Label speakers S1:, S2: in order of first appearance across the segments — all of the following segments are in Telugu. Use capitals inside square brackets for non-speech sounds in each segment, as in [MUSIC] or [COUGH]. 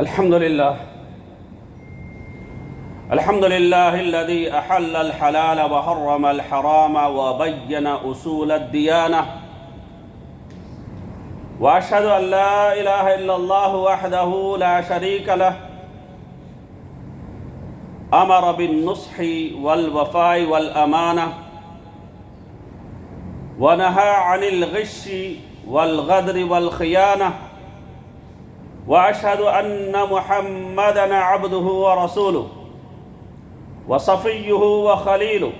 S1: الحمد لله الحمد لله الذي أحل الحلال وحرم الحرام وبين أصول الديانة. وأشهد أن لا إله إلا الله وحده لا شريك له. أمر بالنصح والوفاء والأمانة. ونهى عن الغش والغدر والخيانة. وأشهد أن محمدا عبده ورسوله وصفيه وخليله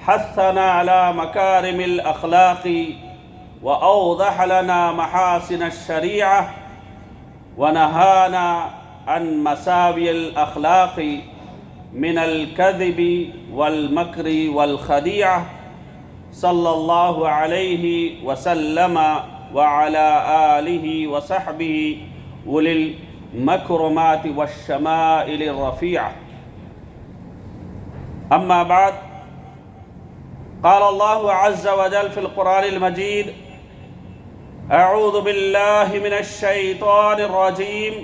S1: حثنا على مكارم الأخلاق وأوضح لنا محاسن الشريعة ونهانا عن مساوي الأخلاق من الكذب والمكر والخديعة. صلى الله عليه وسلم وعلى آله وصحبه أولي المكرمات والشمائل الرفيعة. أما بعد، قال الله عز وجل في القرآن المجيد أعوذ بالله من الشيطان الرجيم.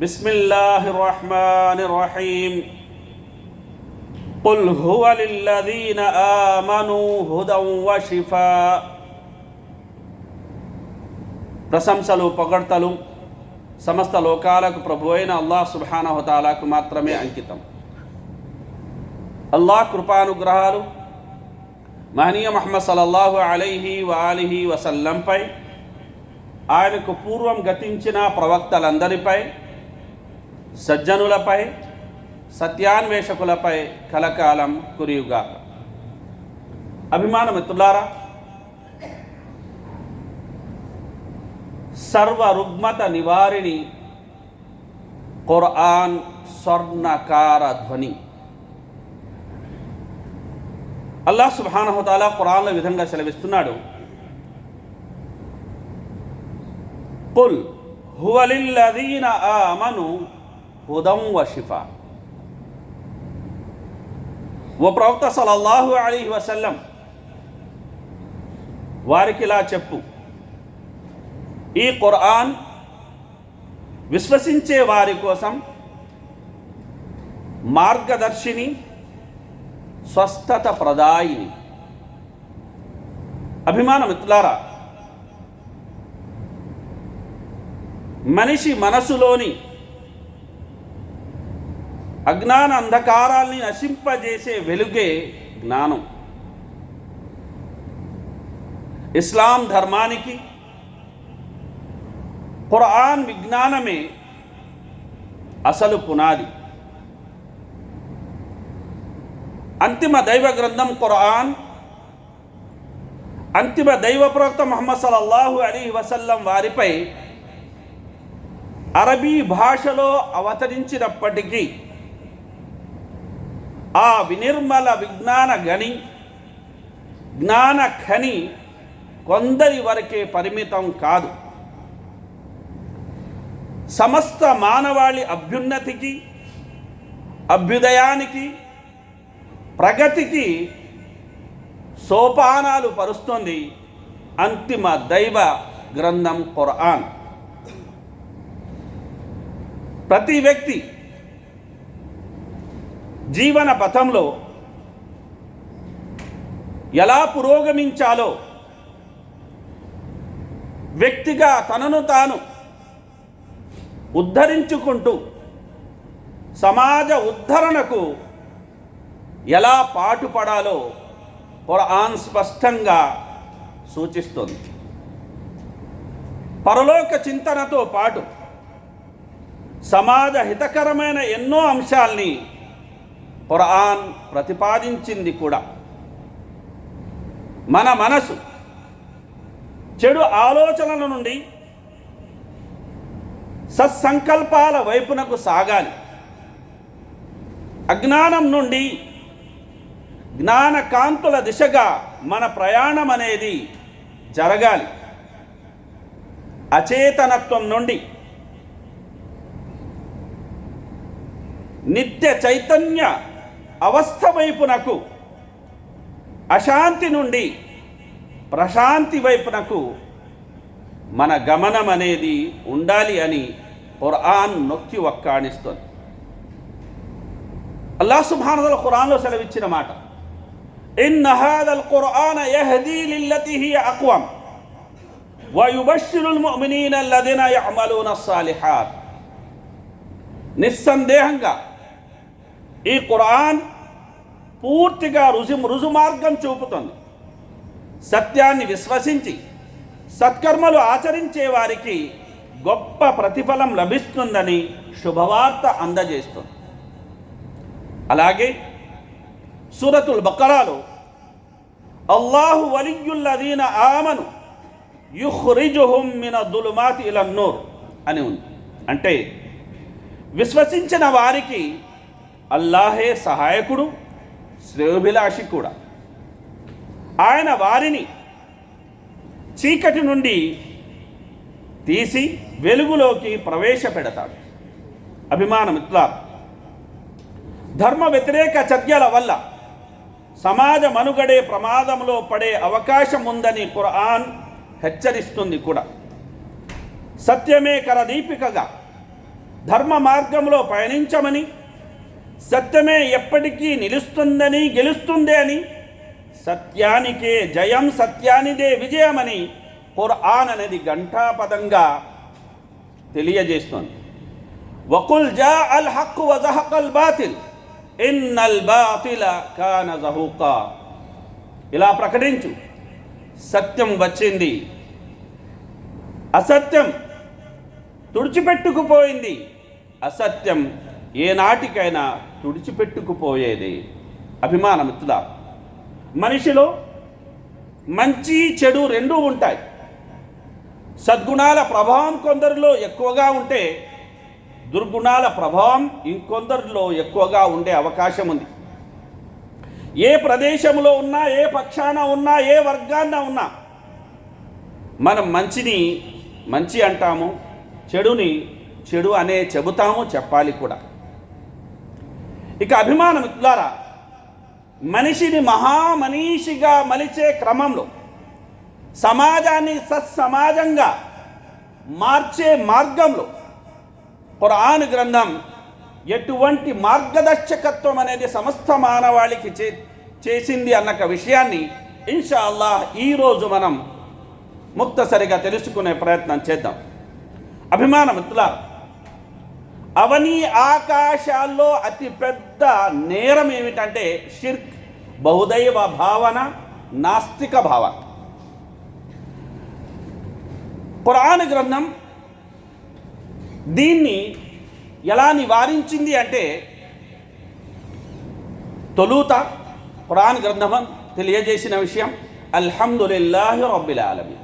S1: بسم الله الرحمن الرحيم. قل هو للذين آمنوا هدى وشفاء. ప్రశంసలు పొగడ్తలు సమస్త లోకాలకు ప్రభు అయిన అల్లాహ్ సుబానహతాలాకు మాత్రమే అంకితం. అల్లాహ్ కృపానుగ్రహాలు మహనీయ మహమ్మద్ సలల్లాహు అలైహి వాలిహి వసల్లంపై ఆయనకు పూర్వం గతించిన ప్రవక్తలందరిపై సజ్జనులపై సత్యాన్వేషకులపై కలకాలం కురియుగా అభిమాన మిత్రులారా సర్వ రుగ్మత నివారిణి. ఖురాన్ స్వర్ణకార ధ్వని. అల్లాహ్ సుబానహతాలా ఖురాన్లో విధంగా సెలవిస్తున్నాడు. కుల్ హువలిల్లదీన ఆమను హుదం వషిఫా ఓ ప్రవక్త సలల్లాహు అలీ వసల్లం వారికి ఇలా చెప్పు. ఈ ఖురాన్ విశ్వసించే వారి కోసం మార్గదర్శిని స్వస్థత ప్రదాయిని అభిమాన మిత్రులారా మనిషి మనసులోని అజ్ఞాన అంధకారాల్ని నశింపజేసే వెలుగే జ్ఞానం. ఇస్లాం ధర్మానికి ఖురాన్ విజ్ఞానమే అసలు పునాది అంతిమ దైవ గ్రంథం ఖురాన్ అంతిమ దైవ ప్రవక్త ముహమ్మద్ సలల్లాహు అలీ వసల్లం వారిపై అరబీ భాషలో అవతరించినప్పటికీ ఆ వినిర్మల విజ్ఞాన గని జ్ఞాన ఖని కొందరి వరకే పరిమితం కాదు సమస్త మానవాళి అభ్యున్నతికి అభ్యుదయానికి ప్రగతికి సోపానాలు పరుస్తుంది అంతిమ దైవ గ్రంథం ఖురాన్. ప్రతి వ్యక్తి జీవన పథంలో ఎలా పురోగమించాలో వ్యక్తిగా తనను తాను ఉద్ధరించుకుంటూ సమాజ ఉద్ధరణకు ఎలా పాటుపడాలో ఖురాన్ స్పష్టంగా సూచిస్తుంది. పరలోక చింతనతో పాటు సమాజ హితకరమైన ఎన్నో అంశాల్ని ఖురాన్ ప్రతిపాదించింది కూడా. మన మనసు చెడు ఆలోచనల నుండి సత్సంకల్పాల వైపునకు సాగాలి. అజ్ఞానం నుండి జ్ఞాన కాంతుల దిశగా మన ప్రయాణం అనేది జరగాలి. అచేతనత్వం నుండి నిత్య చైతన్య అవస్థ వైపునకు అశాంతి నుండి ప్రశాంతి వైపునకు మన గమనం అనేది ఉండాలి అని ఖురాన్ నొక్కి ఒక్కాణిస్తుంది అల్లా సుబ్హానహు ఖురాన్లో సెలవిచ్చిన మాట. ఇన్ ఖురాన్ యహదీ లిల్లతి అక్వం వయుబషిరుల్ ముమినీన లదిన యఅమలూన సాలిహాత్ నిస్సందేహంగా ఈ ఖురాన్ పూర్తిగా రుజు రుజుమార్గం చూపుతుంది. సత్యాన్ని విశ్వసించి సత్కర్మలు ఆచరించే వారికి గొప్ప ప్రతిఫలం లభిస్తుందని శుభవార్త అందజేస్తుంది. అలాగే సూరతుల్ బకరాలో అల్లాహు వలియుల్లదీన ఆమను యుహ్రిజుహుం మిన దులుమాతి ఇలన్నూర్ అని ఉంది. అంటే విశ్వసించిన వారికి అల్లాహే సహాయకుడు శ్రేయోభిలాషి కూడా. ఆయన వారిని చీకటి నుండి తీసి వెలుగులోకి ప్రవేశపెడతాడు. అభిమానం ఇట్లా. ధర్మ వ్యతిరేక చర్యల వల్ల సమాజ మనుగడే ప్రమాదంలో పడే అవకాశం ఉందని ఖురాన్ హెచ్చరిస్తుంది కూడా. సత్యమే కరదీపికగా. ధర్మ మార్గంలో పయనించమని సత్యమే ఎప్పటికీ నిలుస్తుందని గెలుస్తుంది అని సత్యానికే జయం సత్యానిదే విజయమని ఖుర్ఆన్ అనేది ఘంటాపదంగా తెలియజేస్తుంది. వకుల్ జా అల్ హక్ వజహక్ అల్ బాతిల్ ఇన్నల్ బాతిల కాన జహూకా. ఇలా ప్రకటించు సత్యం వచ్చింది. అసత్యం తుడిచిపెట్టుకుపోయింది. అసత్యం ఏనాటికైనా తుడిచిపెట్టుకుపోయేది. అభిమానమిత్తుదా మనిషిలో మంచి చెడు రెండూ ఉంటాయి. సద్గుణాల ప్రభావం కొందరిలో ఎక్కువగా ఉంటే దుర్గుణాల ప్రభావం ఇంకొందరిలో ఎక్కువగా ఉండే అవకాశం ఉంది. ఏ ప్రదేశంలో ఉన్నా ఏ పక్షాన ఉన్నా ఏ వర్గాన ఉన్నా మనం మంచిని మంచి అంటాము చెడుని చెడు అనే చెబుతాము చెప్పాలి కూడా. ఇక అభిమానం ద్వారా మనిషిని మహామనీషిగా మలిచే క్రమంలో సమాజాన్ని సత్సమాజంగా మార్చే మార్గంలో ఖురాన్ గ్రంథం ఎటువంటి మార్గదర్శకత్వం అనేది సమస్త మానవాళికి చే చేసింది అన్న ఒక విషయాన్ని ఇన్షా అల్లాహ్ ఈరోజు మనం ముక్తసరిగా తెలుసుకునే ప్రయత్నం చేద్దాం. అభిమాన మిత్రులారా అవని ఆకాశాల్లో అతి పెద్ద నేరం ఏమిటంటే షిర్క్ బహుదైవ భావన నాస్తిక భావన. పురాణ గ్రంథం దీన్ని ఎలా నివారించింది అంటే తొలుత పురాణ గ్రంథం తెలియజేసిన విషయం అల్హమ్దులిల్లాహి రబ్బిల్ ఆలమీ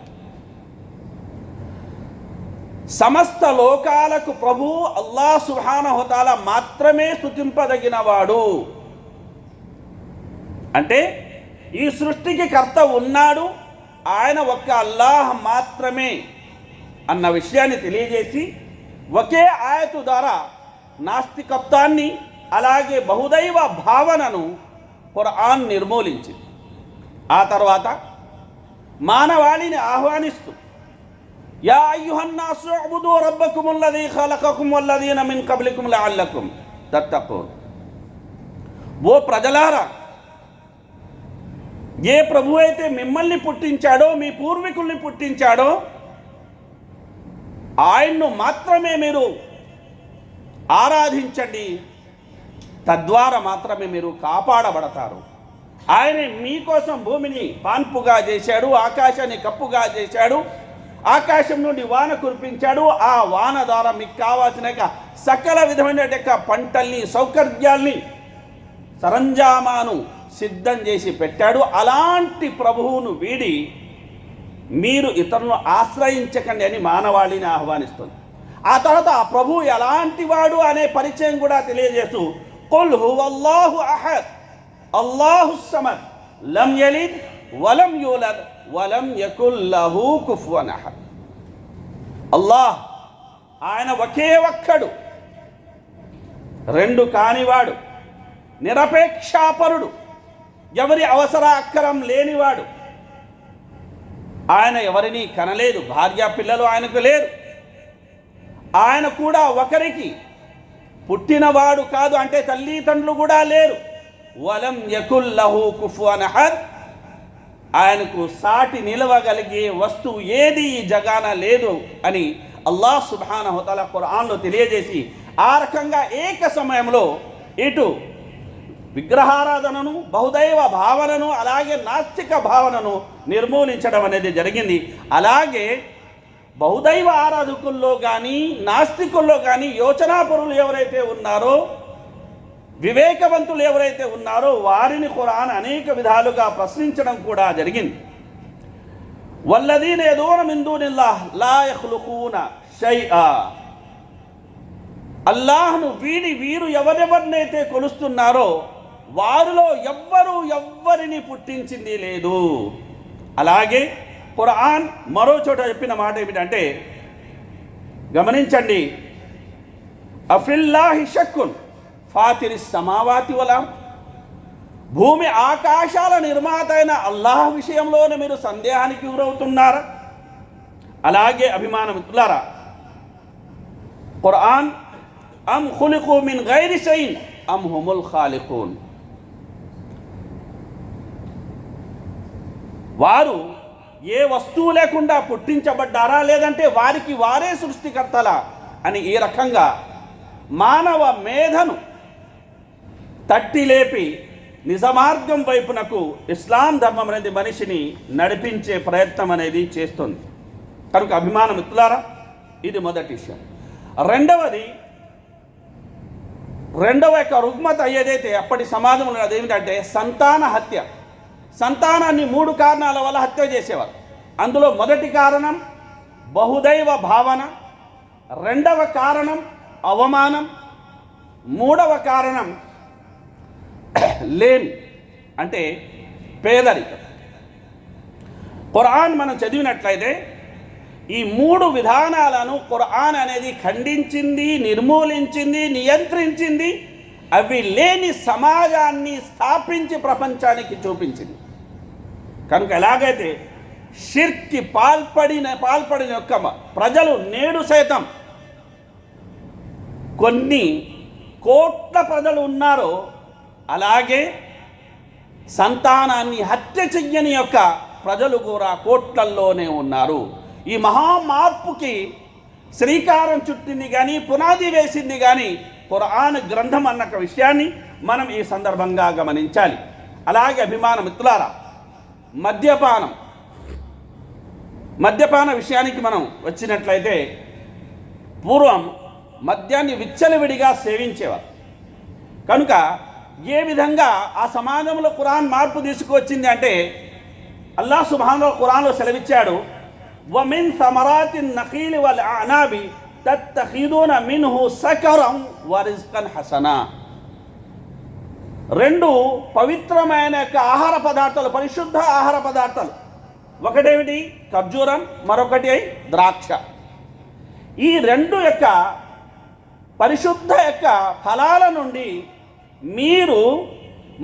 S1: సమస్త లోకాలకు ప్రభు అల్లా సుహానహుతాల మాత్రమే స్థుతింపదగినవాడు అంటే ఈ సృష్టికి కర్త ఉన్నాడు ఆయన ఒక్క అల్లాహ్ మాత్రమే అన్న విషయాన్ని తెలియజేసి ఒకే ఆయతు ద్వారా నాస్తికత్వాన్ని అలాగే బహుదైవ భావనను ఖురాన్ నిర్మూలించింది. ఆ తర్వాత మానవాళిని ఆహ్వానిస్తూ యా అయ్యుహన్నాసు అబుదు రబ్బకుమ్ అల్లదీ ఖలకకుమ్ వల్లదీన మిన్ కబ్లికుమ్ లఅల్లకుమ్ తత్తఖూన్ ఓ ప్రజలారా ఏ ప్రభు అయితే మిమ్మల్ని పుట్టించాడో మీ పూర్వీకుల్ని పుట్టించాడో ఆయన్ను మాత్రమే మీరు ఆరాధించండి. తద్వారా మాత్రమే మీరు కాపాడబడతారు. ఆయన మీకోసం భూమిని పాన్పుగా చేశాడు ఆకాశాన్ని కప్పుగా చేశాడు ఆకాశం నుండి వాన కురిపించాడు. ఆ వాన ద్వారా మీకు కావాల్సిన యొక్క సకల విధమైన యొక్క పంటల్ని సౌకర్యాల్ని సరంజామాను సిద్ధం చేసి పెట్టాడు. అలాంటి ప్రభువును వీడి మీరు ఇతరులను ఆశ్రయించకండి అని మానవాళిని ఆహ్వానిస్తుంది. ఆ తర్వాత ఆ ప్రభువు ఎలాంటి వాడు అనే పరిచయం కూడా తెలియజేస్తూ కొల్ హువల్లాహు అహద్ అల్లాహు సమద్ లం యలిద్ వలం యూలద్. వలం యకుల్లహూ లహు అహద్. అల్లాహ్ ఆయన ఒకే ఒక్కడు రెండు కానివాడు నిరపేక్షాపరుడు ఎవరి అవసర అక్కరం లేనివాడు. ఆయన ఎవరిని కనలేదు భార్య పిల్లలు ఆయనకు లేరు. ఆయన కూడా ఒకరికి పుట్టినవాడు కాదు అంటే తల్లిదండ్రులు కూడా లేరు. వలం యకుల్లహు కుఫువన్ అహద్. ఆయనకు సాటి నిలవగలిగే వస్తువు ఏది ఈ జగాన లేదు అని అల్లాహ్ సుబ్హాన హోతల ఖురాన్లో తెలియజేసి ఆ రకంగా ఏక సమయంలో ఇటు విగ్రహారాధనను బహుదైవ భావనను అలాగే నాస్తిక భావనను నిర్మూలించడం అనేది జరిగింది. అలాగే బహుదైవ ఆరాధకుల్లో కానీ నాస్తికుల్లో కానీ యోచనాపరులు ఎవరైతే ఉన్నారో వివేకవంతులు ఎవరైతే ఉన్నారో వారిని ఖురాన్ అనేక విధాలుగా ప్రశ్నించడం కూడా జరిగింది. వల్లదీన్ ఎదూన మిందూనిల్లాహ్ లా యఖ్లుఖూన షైఆ. అల్లాహ్ను వీడి వీరు ఎవరెవరినైతే కొలుస్తున్నారో వారిలో ఎవ్వరూ ఎవ్వరిని పుట్టించింది లేదు. అలాగే ఖురాన్ మరో చోట చెప్పిన మాట ఏమిటంటే గమనించండి అఫిల్లాహి షక్కున్ ఫాతిరి సమావాతి వల. భూమి ఆకాశాల నిర్మాత అయిన అల్లాహ్ విషయంలోనే మీరు సందేహానికి గురవుతున్నారా. అలాగే అభిమానమిత్రులారా ఖురాన్ అమ్ ఖులికు మిన్ గైరి షైన్ అమ్ హుముల్ ఖాలిఖూన్ వారు ఏ వస్తువు లేకుండా పుట్టించబడ్డారా లేదంటే వారికి వారే సృష్టికర్తలా అని ఈ రకంగా మానవ మేధను తట్టి లేపి నిజమార్గం వైపునకు ఇస్లాం ధర్మం అనేది మనిషిని నడిపించే ప్రయత్నం అనేది చేస్తుంది. కనుక అభిమానం ఇత్తులారా ఇది మొదటి విషయం. రెండవది రెండవ యొక్క రుగ్మత ఏదైతే అప్పటి సమాజంలో అదేమిటంటే సంతాన హత్య. సంతానాన్ని మూడు కారణాల వల్ల హత్య చేసేవారు. అందులో మొదటి కారణం బహుదైవ భావన. రెండవ కారణం అవమానం. మూడవ కారణం [COUGHS] లేమి అంటే పేదరికం. ఖురాన్ మనం చదివినట్లయితే ఈ మూడు విధానాలను ఖురాన్ అనేది ఖండించింది నిర్మూలించింది నియంత్రించింది అవి లేని సమాజాన్ని స్థాపించి ప్రపంచానికి చూపించింది. కనుక ఎలాగైతే షిర్కి పాల్పడిన పాల్పడిన యొక్క ప్రజలు నేడు సైతం కొన్ని కోట్ల ప్రజలు ఉన్నారో అలాగే సంతానాన్ని హత్య చెయ్యని యొక్క ప్రజలు కూడా కోట్లల్లోనే ఉన్నారు. ఈ మహా మార్పుకి శ్రీకారం చుట్టింది కానీ పునాది వేసింది కానీ ఖురాన్ గ్రంథం అన్న ఒక విషయాన్ని మనం ఈ సందర్భంగా గమనించాలి. అలాగే అభిమాన మిత్రులారా మద్యపానం. మద్యపాన విషయానికి మనం వచ్చినట్లయితే పూర్వం మద్యాన్ని విచ్చలవిడిగా సేవించేవారు. కనుక ఏ విధంగా ఆ సమాజంలో ఖురాన్ మార్పు తీసుకువచ్చింది అంటే అల్లా సుభాన్ ఖురాన్లో సెలవిచ్చాడు వమిన్ సమరాతి నఖీలి వల్ అనాబి తత్తఖీదూన మిన్హు సకరం వరిజ్కన్ హసనా. రెండు పవిత్రమైన యొక్క ఆహార పదార్థాలు పరిశుద్ధ ఆహార పదార్థాలు. ఒకటేమిటి? ఖర్జూరం మరొకటి ద్రాక్ష. ఈ రెండు యొక్క పరిశుద్ధ యొక్క ఫలాల నుండి మీరు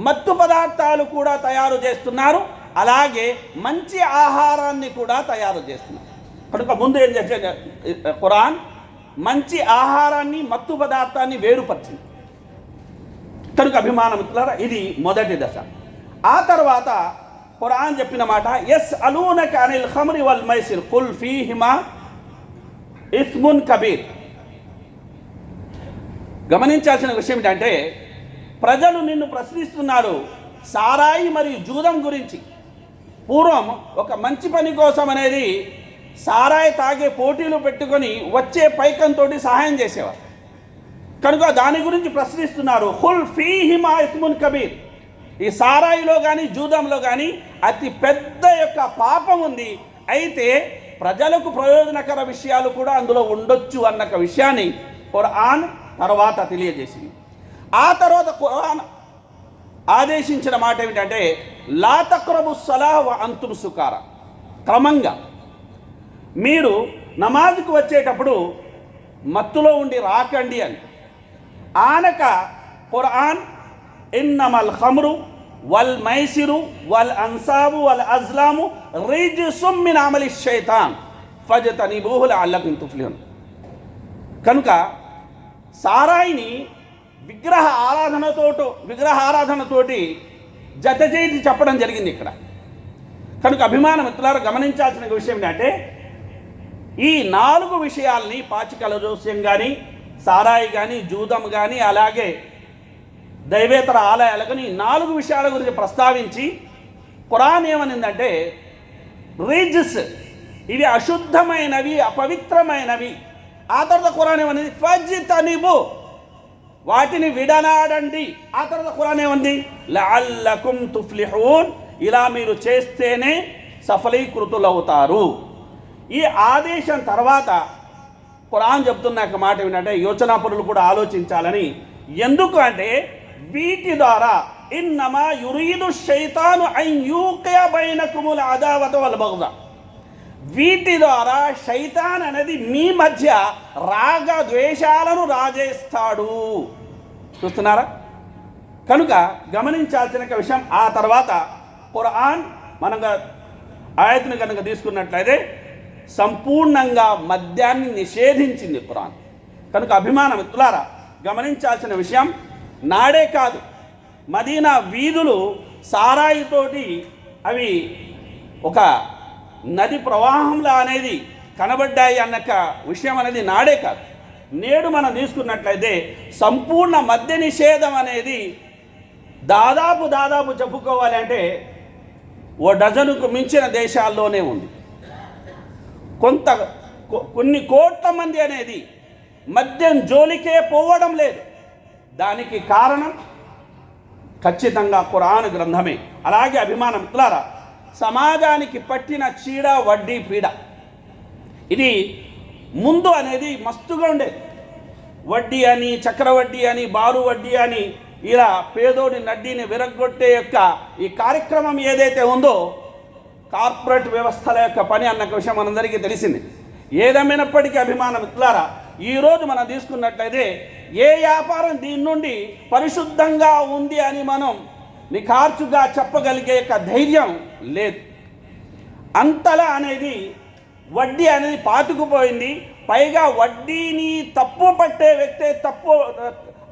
S1: మత్తు పదార్థాలు కూడా తయారు చేస్తున్నారు అలాగే మంచి ఆహారాన్ని కూడా తయారు చేస్తున్నారు. కనుక ముందు ఏం చేసే ఖురాన్ మంచి ఆహారాన్ని మత్తు పదార్థాన్ని వేరుపరిచింది. కనుక అభిమానమిత్రులారా ఇది మొదటి దశ. ఆ తర్వాత ఖురాన్ చెప్పిన మాట ఎస్ అలూనక అనిల్ ఖమ్రి వల్ మైసిర్ కుల్ ఫీహిమా ఇస్మున్ కబీర్. గమనించాల్సిన విషయం ఏంటంటే ప్రజలు నిన్ను ప్రశ్నిస్తున్నారు. సారాయి మరియు జూదం గురించి. పూర్వం ఒక మంచి పని కోసం అనేది సారాయి తాగే పోటీలు పెట్టుకొని వచ్చే పైకంతో సహాయం చేసేవారు. కనుక దాని గురించి ప్రశ్నిస్తున్నారు. హుల్ ఫీహిమా ఇస్మున్ కబీర్. ఈ సారాయిలో కానీ జూదంలో కానీ అతి పెద్ద యొక్క పాపం ఉంది. అయితే ప్రజలకు ప్రయోజనకర విషయాలు కూడా అందులో ఉండొచ్చు అన్న ఒక విషయాన్ని ఖురాన్ తర్వాత తెలియజేసింది. ఆ తర్వాత ఖురాన్ ఆదేశించిన మాట ఏమిటంటే లా తక్రబు సలాహ్ అంతుం సుకార. క్రమంగా మీరు నమాజ్కు వచ్చేటప్పుడు మత్తులో ఉండి రాకండి అని. ఆనక ఖురాన్ ఇన్నమల్ హమ్రు వల్ మైసిరు వల్ అన్సాబు వల్ అజ్లాము రిజ్సుమ్ మిన్ అమలి షైతాన్ ఫజ్తనిబూహు బూహుల తుఫ్లిహున్. కనుక సారాయిని విగ్రహ ఆరాధనతోటో విగ్రహ ఆరాధనతోటి జత చేతి చెప్పడం జరిగింది ఇక్కడ. కనుక అభిమాన మిత్రులారు గమనించాల్సిన విషయం ఏంటంటే ఈ నాలుగు విషయాల్ని పాచికల జోస్యం కానీ సారాయి కానీ జూదం కానీ అలాగే దైవేతర ఆలయాలు కానీ నాలుగు విషయాల గురించి ప్రస్తావించి ఖురాన్ ఏమనిందంటే రీజస్ ఇవి అశుద్ధమైనవి అపవిత్రమైనవి. ఆ తర్వాత ఖురాన్ ఏమనేది? ఫజ్ తనిబు వాటిని విడనాడండి. ఆ తర్వాత ఖురాన్ ఏమంది? లఅల్లకుం తుఫ్లిహూన్. ఇలా మీరు చేస్తేనే సఫలీకృతులవుతారు. ఈ ఆదేశం తర్వాత ఖురాన్ చెప్తున్న ఒక మాట ఏంటంటే యోచనాపరులు కూడా ఆలోచించాలని. ఎందుకు అంటే వీటి ద్వారా ఇన్నమా యురీదు శైతాను అంయూక్యమైన కుముల అదావత వాళ్ళ బగుదా. వీటి ద్వారా శైతాన్ అనేది మీ మధ్య రాగ ద్వేషాలను రాజేస్తాడు. చూస్తున్నారా? కనుక గమనించాల్సిన విషయం ఆ తర్వాత ఖురాన్ మనం ఆయతను కనుక తీసుకున్నట్లయితే సంపూర్ణంగా మద్యాన్ని నిషేధించింది ఖురాన్. కనుక అభిమాన మిత్రులారా గమనించాల్సిన విషయం నాడే కాదు. మదీనా వీధులు సారాయితోటి అవి ఒక నది ప్రవాహంలా అనేది కనబడ్డాయి అన్నక విషయం అనేది నాడే కాదు. నేడు మనం తీసుకున్నట్లయితే సంపూర్ణ మద్య నిషేధం అనేది దాదాపు దాదాపు చెప్పుకోవాలి అంటే ఓ డజనుకు మించిన దేశాల్లోనే ఉంది. కొంత కొ- కొన్ని కోట్ల మంది అనేది మద్యం జోలికే పోవడం లేదు. దానికి కారణం ఖచ్చితంగా కురాన్ గ్రంథమే. అలాగే అభిమానం. మిత్రులారా సమాజానికి పట్టిన చీడ వడ్డీ పీడ. ఇది ముందు అనేది మస్తుగా ఉండేది వడ్డీ అని చక్రవడ్డీ అని బారు వడ్డీ అని ఇలా పేదోడి నడ్డీని విరగ్గొట్టే యొక్క ఈ కార్యక్రమం ఏదైతే ఉందో కార్పొరేట్ వ్యవస్థల యొక్క పని అన్న విషయం మనందరికీ తెలిసింది. ఏదేమైనప్పటికీ అభిమాన మిత్రులారా ఈరోజు మనం తీసుకున్నట్లయితే ఏ వ్యాపారం దీని నుండి పరిశుద్ధంగా ఉంది అని మనం నిఖార్చుగా చెప్పగలిగే యొక్క ధైర్యం లేదు. అంతలా అనేది వడ్డీ అనేది పాతుకుపోయింది. పైగా వడ్డీని తప్పు పట్టే వ్యక్తే తప్పు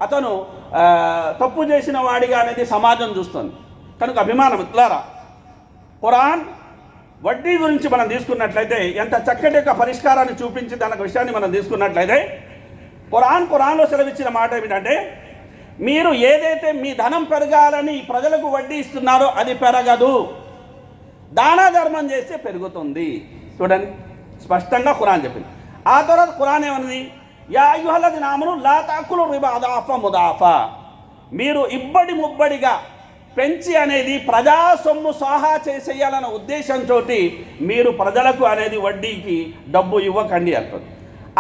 S1: అతను తప్పు చేసిన వాడిగా అనేది సమాజం చూస్తుంది. కనుక అభిమానం ఇట్లారా? ఖురాన్ వడ్డీ గురించి మనం తీసుకున్నట్లయితే ఎంత చక్కటి యొక్క పరిష్కారాన్ని చూపించి దాని విషయాన్ని మనం తీసుకున్నట్లయితే ఖురాన్ ఖురాన్లో సెలవిచ్చిన మాట ఏమిటంటే మీరు ఏదైతే మీ ధనం పెరగాలని ప్రజలకు వడ్డీ ఇస్తున్నారో అది పెరగదు. దాన ధర్మం చేస్తే పెరుగుతుంది. చూడండి స్పష్టంగా ఖురాన్ చెప్పింది. ఆ తర్వాత ఖురాన్ ఏమన్నది? యా యుహలది నామను లాతాకులు రిబాదాఫ అదాఫా ముదాఫా. మీరు ఇబ్బడి ముబ్బడిగా పెంచి అనేది ప్రజా సొమ్ము సాహా చేసేయాలన్న ఉద్దేశంతో మీరు ప్రజలకు అనేది వడ్డీకి డబ్బు ఇవ్వకండి అంటుంది.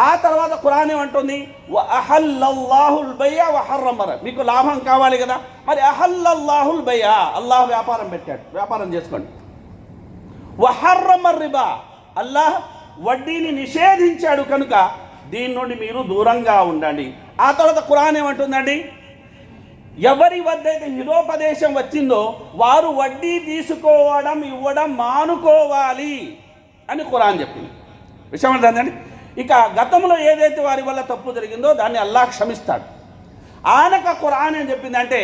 S1: ఆ తర్వాత ఖురాన్ ఏమంటుంది? అహల్లల్లాహుల్ బయ్య వహర్రమర మీకు లాభం కావాలి కదా? మరి అహల్లల్లాహుల్ బయ్య అల్లాహ్ వ్యాపారం పెట్టాడు. వ్యాపారం చేసుకోండి. వహర్రమర్ రిబా. అల్లాహ్ వడ్డీని నిషేధించాడు కనుక దీని నుండి మీరు దూరంగా ఉండండి. ఆ తర్వాత ఖురాన్ ఏమంటుందండి? ఎవరి వద్ద అయితే హిరోపదేశం వచ్చిందో వారు వడ్డీ తీసుకోవడం ఇవ్వడం మానుకోవాలి అని ఖురాన్ చెప్పింది. విషయం అండి ఇక గతంలో ఏదైతే వారి వల్ల తప్పు జరిగిందో దాన్ని అల్లాహ్ క్షమిస్తాడు. ఆనక ఖురాన్ ఏం చెప్పిందంటే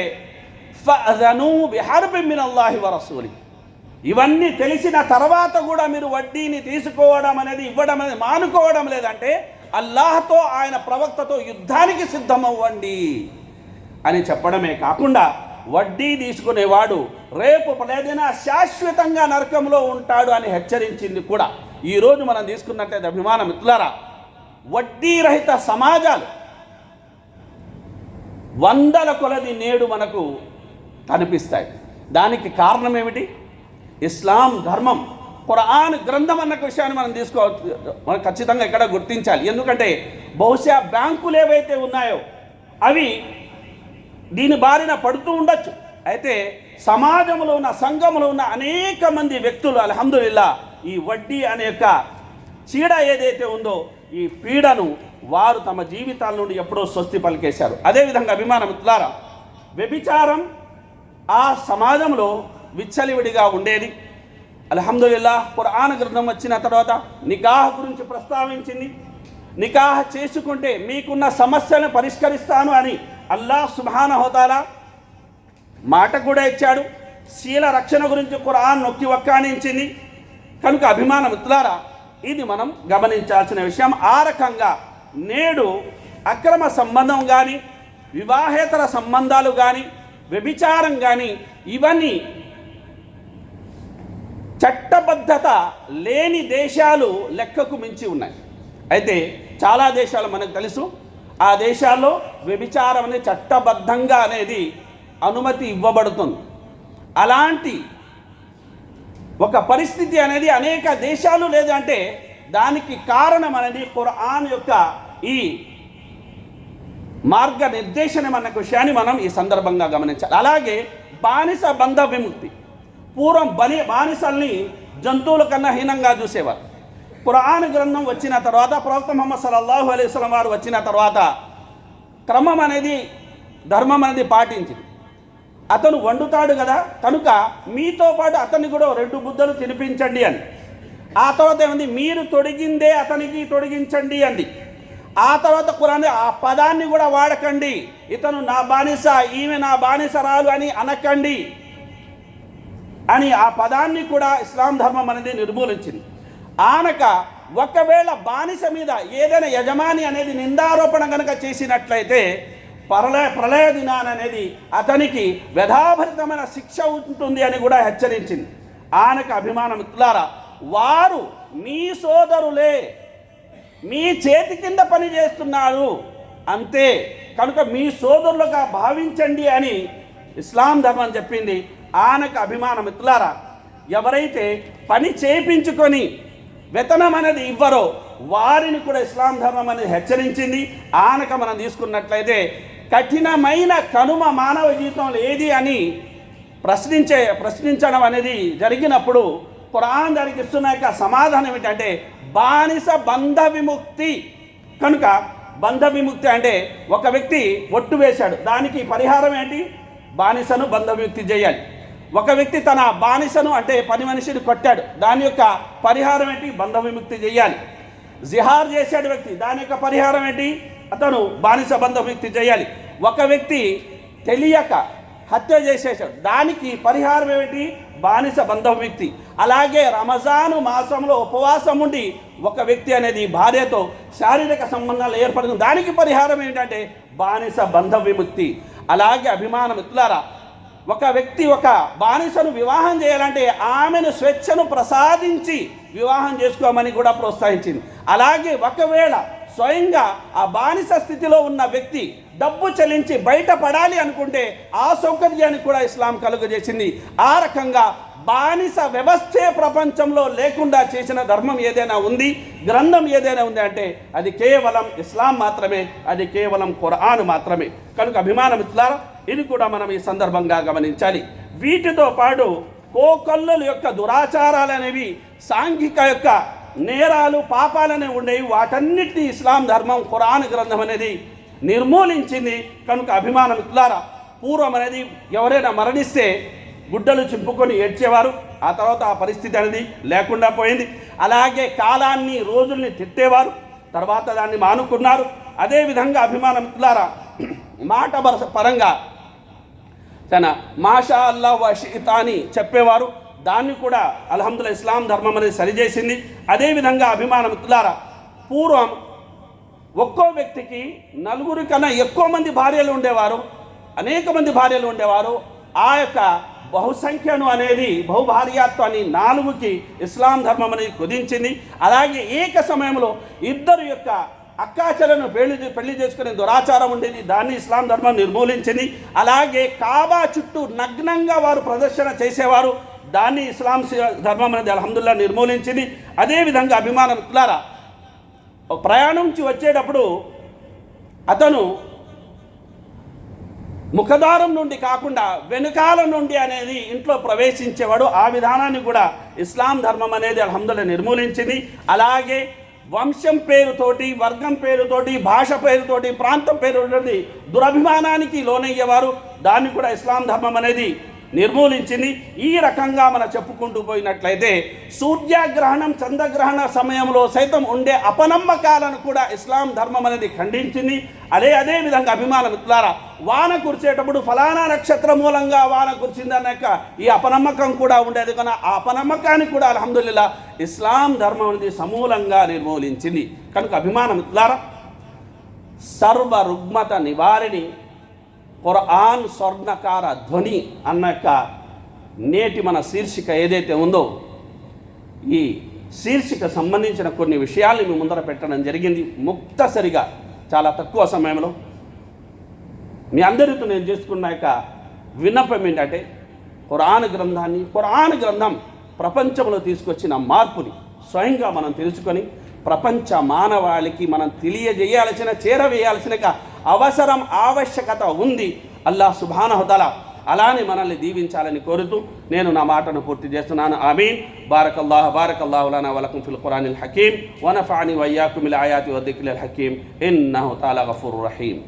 S1: ఫను బిహర్బి అల్లాహి వరసూలి. ఇవన్నీ తెలిసిన తర్వాత కూడా మీరు వడ్డీని తీసుకోవడం అనేది ఇవ్వడం అనేది మానుకోవడం లేదంటే అల్లాహ్తో ఆయన ప్రవక్తతో యుద్ధానికి సిద్ధమవ్వండి అని చెప్పడమే కాకుండా వడ్డీ తీసుకునేవాడు రేపు లేదైనా శాశ్వతంగా నరకంలో ఉంటాడు అని హెచ్చరించింది కూడా. ఈరోజు మనం తీసుకున్నట్టయితే అభిమాన మిత్రులారా వడ్డీ రహిత సమాజాలు. వందల కొలది నేడు మనకు కనిపిస్తాయి. దానికి కారణం ఏమిటి? ఇస్లాం ధర్మం. ఖురాన్ గ్రంథం అన్న విషయాన్ని మనం తీసుకోవచ్చు మనం ఖచ్చితంగా ఇక్కడ గుర్తించాలి. ఎందుకంటే బహుశా బ్యాంకులు ఏవైతే ఉన్నాయో అవి దీని బారిన పడుతూ ఉండొచ్చు. అయితే సమాజంలో ఉన్న సంఘంలో ఉన్న అనేక మంది వ్యక్తులు అలహందుల్లా ఈ వడ్డీ అనే యొక్క చీడ ఏదైతే ఉందో ఈ పీడను వారు తమ జీవితాల నుండి ఎప్పుడో స్వస్తి పలికేశారు. అదేవిధంగా అభిమానం ద్వారా వ్యభిచారం ఆ సమాజంలో విచ్చలివిడిగా ఉండేది. అల్హమ్దుల్లా ఖురాన్ గ్రంథం వచ్చిన తర్వాత నికాహ్ గురించి ప్రస్తావించింది. నికాహ చేసుకుంటే మీకున్న సమస్యలను పరిష్కరిస్తాను అని అల్లాహ్ సుభాన హోతాలా మాట కూడా ఇచ్చాడు. శీల రక్షణ గురించి ఖురాన్ నొక్కి ఒక్కానించింది కనుక అభిమాన మిత్రులారా ఇది మనం గమనించాల్సిన విషయం. ఆ రకంగా నేడు అక్రమ సంబంధం కానీ వివాహేతర సంబంధాలు కానీ వ్యభిచారం కానీ ఇవన్నీ చట్టబద్ధత లేని దేశాలు లెక్కకు మించి ఉన్నాయి. అయితే చాలా దేశాలు మనకు తెలుసు ఆ దేశాల్లో వ్యభిచారం అనేది చట్టబద్ధంగా అనేది అనుమతి ఇవ్వబడుతుంది. అలాంటి ఒక పరిస్థితి అనేది అనేక దేశాలు లేదంటే దానికి కారణం అనేది ఖురాన్ యొక్క ఈ మార్గ నిర్దేశనం అన్న విషయాన్ని మనం ఈ సందర్భంగా గమనించాలి. అలాగే బానిస బంధ విముక్తి పూర్వం బని బానిసల్ని జంతువుల కన్నా హీనంగా చూసేవారు. ఖురాన్ గ్రంథం వచ్చిన తర్వాత ప్రవక్త మొహమ్మద్ సల్లాహు అలైస్లం వారు వచ్చిన తర్వాత క్రమం అనేది ధర్మం అనేది పాటించింది. అతను వండుతాడు కదా కనుక మీతో పాటు అతన్ని కూడా రెండు బుద్ధలు తినిపించండి అని ఆ తర్వాత ఏమంది మీరు తొడిగిందే అతనికి తొడిగించండి అంది. ఆ తర్వాత కురాన్ని ఆ పదాన్ని కూడా వాడకండి. ఇతను నా బానిస ఈమె నా బానిసరాలు అని అనకండి అని ఆ పదాన్ని కూడా ఇస్లాం ధర్మం అనేది నిర్మూలించింది. ఆనక ఒకవేళ బానిస మీద ఏదైనా యజమాని అనేది నిందారోపణ కనుక చేసినట్లయితే ప్రళయ ప్రళయ దినాన్ అనేది అతనికి వ్యధాభరితమైన శిక్ష ఉంటుంది అని కూడా హెచ్చరించింది. ఆనక అభిమానం ఇట్లారా వారు మీ సోదరులే మీ చేతి కింద పని చేస్తున్నారు అంతే. కనుక మీ సోదరులుగా భావించండి అని ఇస్లాం ధర్మం చెప్పింది. ఆనక అభిమానం ఇట్లారా ఎవరైతే పని చేయించుకొని వేతనం అనేది ఇవ్వరో వారిని కూడా ఇస్లాం ధర్మం అనేది హెచ్చరించింది. ఆనక మనం తీసుకున్నట్లయితే కఠినమైన కనుమ మానవ జీవితంలో ఏది అని ప్రశ్నించే ప్రశ్నించడం అనేది జరిగినప్పుడు ఖురాన్ దానికి ఇస్తున్న యొక్క సమాధానం ఏంటంటే బానిస బంధ విముక్తి. కనుక బంధ విముక్తి అంటే ఒక వ్యక్తి ఒట్టు వేశాడు దానికి పరిహారం ఏంటి? బానిసను బంధ విముక్తి చేయాలి. ఒక వ్యక్తి తన బానిసను అంటే పని మనిషిని కొట్టాడు దాని యొక్క పరిహారం ఏంటి? బంధ విముక్తి చేయాలి. జిహార్ చేశాడు వ్యక్తి దాని యొక్క పరిహారం ఏంటి? అతను బానిస బంధ వ్యక్తి చేయాలి. ఒక వ్యక్తి తెలియక హత్య చేసేసాడు దానికి పరిహారం ఏమిటి? బానిస బంధ వ్యక్తి. అలాగే రమజాను మాసంలో ఉపవాసం ఉండి ఒక వ్యక్తి అనేది భార్యతో శారీరక సంబంధాలు ఏర్పడుతుంది దానికి పరిహారం ఏంటంటే బానిస బంధ విముక్తి అలాగే అభిమాన మిత్రులారా ఒక వ్యక్తి ఒక బానిసను వివాహం చేయాలంటే ఆమెను స్వేచ్ఛను ప్రసాదించి వివాహం చేసుకోమని కూడా ప్రోత్సహించింది. అలాగే ఒకవేళ స్వయంగా ఆ బానిస స్థితిలో ఉన్న వ్యక్తి డబ్బు చెల్లించి బయటపడాలి అనుకుంటే ఆ సౌకర్యాన్ని కూడా ఇస్లాం కలుగజేసింది. ఆ రకంగా బానిస వ్యవస్థే ప్రపంచంలో లేకుండా చేసిన ధర్మం ఏదైనా ఉంది గ్రంథం ఏదైనా ఉంది అంటే అది కేవలం ఇస్లాం మాత్రమే అది కేవలం ఖురాన్ మాత్రమే. కనుక అభిమానం మిత్రులారా ఇది కూడా మనం ఈ సందర్భంగా గమనించాలి. వీటితో పాటు కోకొల్లుల యొక్క దురాచారాలు అనేవి సాంఘిక యొక్క నేరాలు పాపాలనే ఉండేవి. వాటన్నిటినీ ఇస్లాం ధర్మం ఖురాన్ గ్రంథం అనేది నిర్మూలించింది. కనుక అభిమాన మిత్రులారా పూర్వం అనేది ఎవరైనా మరణిస్తే గుడ్డలు చింపుకొని ఏడ్చేవారు. ఆ తర్వాత ఆ పరిస్థితి అనేది లేకుండా పోయింది. అలాగే కాలాన్ని రోజుల్ని తిట్టేవారు. తర్వాత దాన్ని మానుకున్నారు. అదేవిధంగా అభిమాన మిత్రులారా మాట పరంగా తన మాషా అల్లా వషితా అని చెప్పేవారు. దాన్ని కూడా అల్హమ్దుల్లా ఇస్లాం ధర్మం అనేది సరిచేసింది అదేవిధంగా అభిమాన మిత్రులారా పూర్వం ఒక్కో వ్యక్తికి నలుగురి కన్నా ఎక్కువ మంది భార్యలు ఉండేవారు అనేక మంది భార్యలు ఉండేవారు. ఆ యొక్క బహుసంఖ్యను అనేది బహుభార్యాత్వాన్ని నాలుగుకి ఇస్లాం ధర్మం అనేది కుదించింది. అలాగే ఏక సమయంలో ఇద్దరు యొక్క అక్కాచలను పెళ్ళి పెళ్ళి చేసుకునే దురాచారం ఉండేది. దాన్ని ఇస్లాం ధర్మం నిర్మూలించింది. అలాగే కాబా చుట్టూ నగ్నంగా వారు ప్రదర్శన చేసేవారు. దాన్ని ఇస్లాం ధర్మం అనేది అలహదుల్లా నిర్మూలించింది. అదేవిధంగా అభిమాన మిత్రులారా ప్రయాణం నుంచి వచ్చేటప్పుడు అతను ముఖదారం నుండి కాకుండా వెనుకాల నుండి అనేది ఇంట్లో ప్రవేశించేవాడు. ఆ విధానాన్ని కూడా ఇస్లాం ధర్మం అనేది అలహదుల్లా నిర్మూలించింది. అలాగే వంశం పేరుతోటి వర్గం పేరుతోటి భాష పేరుతోటి ప్రాంతం పేరుతోటి దురభిమానానికి లోనయ్యేవారు. దాన్ని కూడా ఇస్లాం ధర్మం అనేది నిర్మూలించింది. ఈ రకంగా మనం చెప్పుకుంటూ పోయినట్లయితే సూర్యగ్రహణం చంద్రగ్రహణ సమయంలో సైతం ఉండే అపనమ్మకాలను కూడా ఇస్లాం ధర్మం అనేది ఖండించింది. అదే అదే విధంగా అభిమాన మిత్రులారా వాన కురిచేటప్పుడు ఫలానా నక్షత్రం మూలంగా వాన కురిచిందన్నాక ఈ అపనమ్మకం కూడా ఉండేది. కానీ ఆ అపనమ్మకాన్ని కూడా అలహదుల్లా ఇస్లాం ధర్మం అనేది సమూలంగా నిర్మూలించింది. కనుక అభిమాన మిత్రులారా సర్వ రుగ్మత నివారిణి ఖురాన్ స్వర్ణకార ధ్వని అన్నాక నేటి మన శీర్షిక ఏదైతే ఉందో ఈ శీర్షిక సంబంధించిన కొన్ని విషయాల్ని మీ ముందర పెట్టడం జరిగింది. ముక్తసరిగా చాలా తక్కువ సమయంలో. మీ అందరితో నేను చేసుకున్న యొక్క విన్నపం ఏంటంటే ఖురాన్ గ్రంథాన్ని ఖురాన్ గ్రంథం ప్రపంచంలో తీసుకొచ్చిన మార్పుని స్వయంగా మనం తెలుసుకొని ప్రపంచ మానవాళికి మనం తెలియజేయాల్సిన చేరవేయాల్సిన అవసరం ఆవశ్యకత ఉంది. అల్లా సుభానహతల అలానే మనల్ని దీవించాలని కోరుతూ నేను నా మాటను పూర్తి చేస్తున్నాను. ఆమీన్. బారకల్లాహ్ బారకల్లాహులానా వలకం ఫిల్ ఖురానిల్ హకీం వనఫాని వయ్యాకుమిల్ ఆయాతి వద్దిక్రిల్ హకీం ఇన్నహు తాలా గఫూర్ రహీం